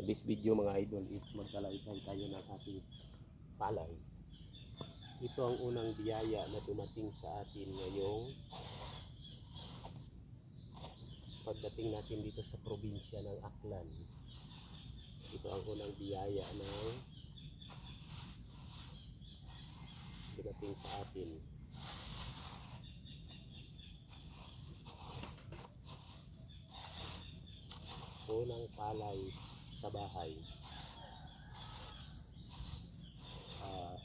Sa this video mga idol is magkalaysay tayo ng ating palay. Ito ang unang biyaya na dumating sa atin ngayong pagdating natin dito sa probinsya ng Aklan. Ito ang unang biyaya ng dumating sa atin. Unang palay sa bahay. Ah,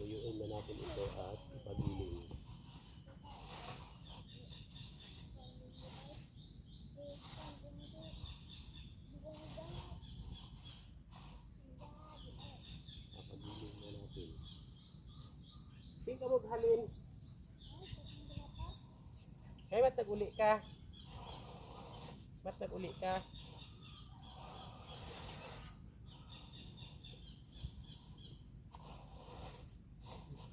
tuyuin na natin ito at ipagiling. Papagiling na natin. Sige ka maghalin. Kaya mat nag-uli ka. Mat nag-uli ka.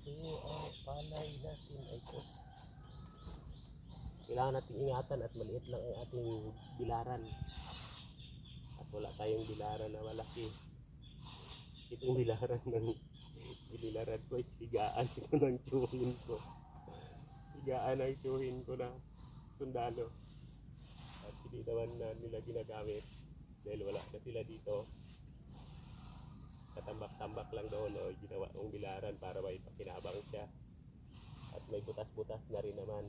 Ito ang palay natin ay ito. Kailangan natin ingatan at maliit lang ang ating bilaran. At wala tayong bilaran na malaki. Itong bilaran ng bilaran ko is higaan ito ng tsuhin ko. Higaan ng tsuhin ko na sundalo. At hindi naman na nila ginagamit dahil wala na sila dito katambak-tambak lang doon o ginawa kong bilaran para may pakinabang siya at may butas-butas na rin naman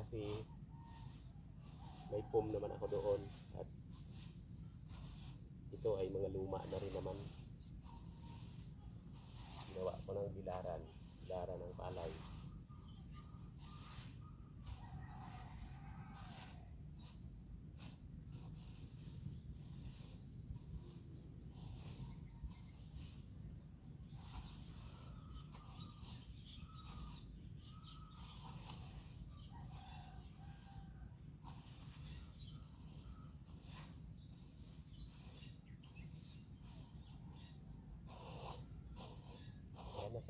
kasi may foam naman ako doon at ito ay mga luma na rin naman. Ginawa ko ng bilaran bilaran ng palay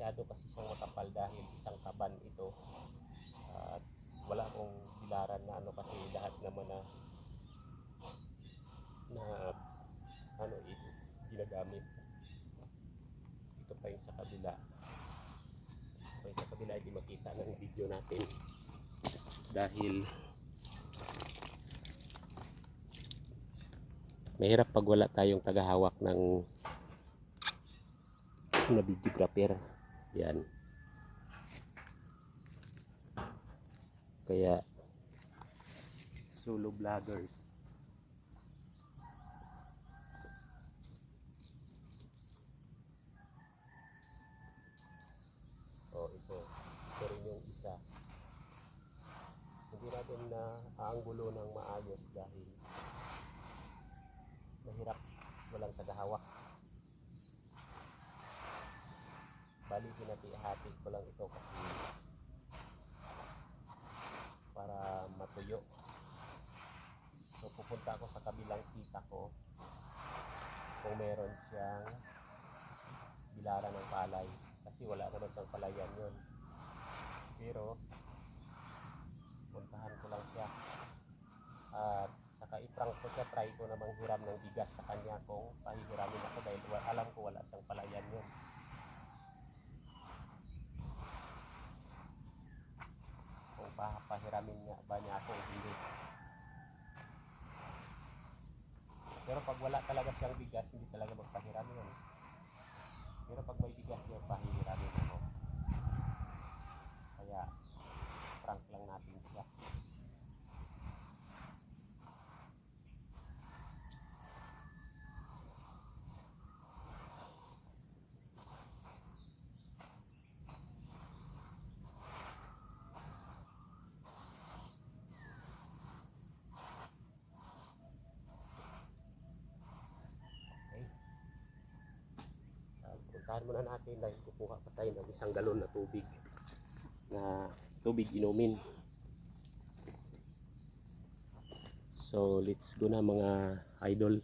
Kaya masyado kasi siyang makapal dahil isang kaban ito. At wala akong bilaran na ano kasi lahat naman na na ano is ginagamit. Ito pa yung sa kabila. Ito yung sa kabila hindi makita ng video natin. Dahil mahirap pag wala tayong tagahawak ng na videographer. Yan. Kaya solo vloggers. Oh, ito. Ito rin yung isa. Hindi natin na aanggulo ng maayos dahil mahirap walang tagahawak. Pinatihati ko lang ito kasi para matuyo. So, pupunta ako sa kabilang kita ko kung meron siyang bilaran ng palay kasi wala naman siyang palayan yun. Pero, puntahan ko lang siya. At saka iprank ko siya, try ko namang hiram ng bigas sa kanya kung pahihiramin ako dahil alam ko wala siyang palayan yun. kung papahiramin niya ba niya ako o hindi. Pero pag wala talaga siyang bigas, hindi talaga magpahiram yun. Pero pag may bigas yun, pahihiramin ako. Kaya, prank lang natin siya. Okay. Uh, puntahan muna natin dahil kukuha pa tayo ng isang galon na tubig na tubig inumin. So let's go na mga idol.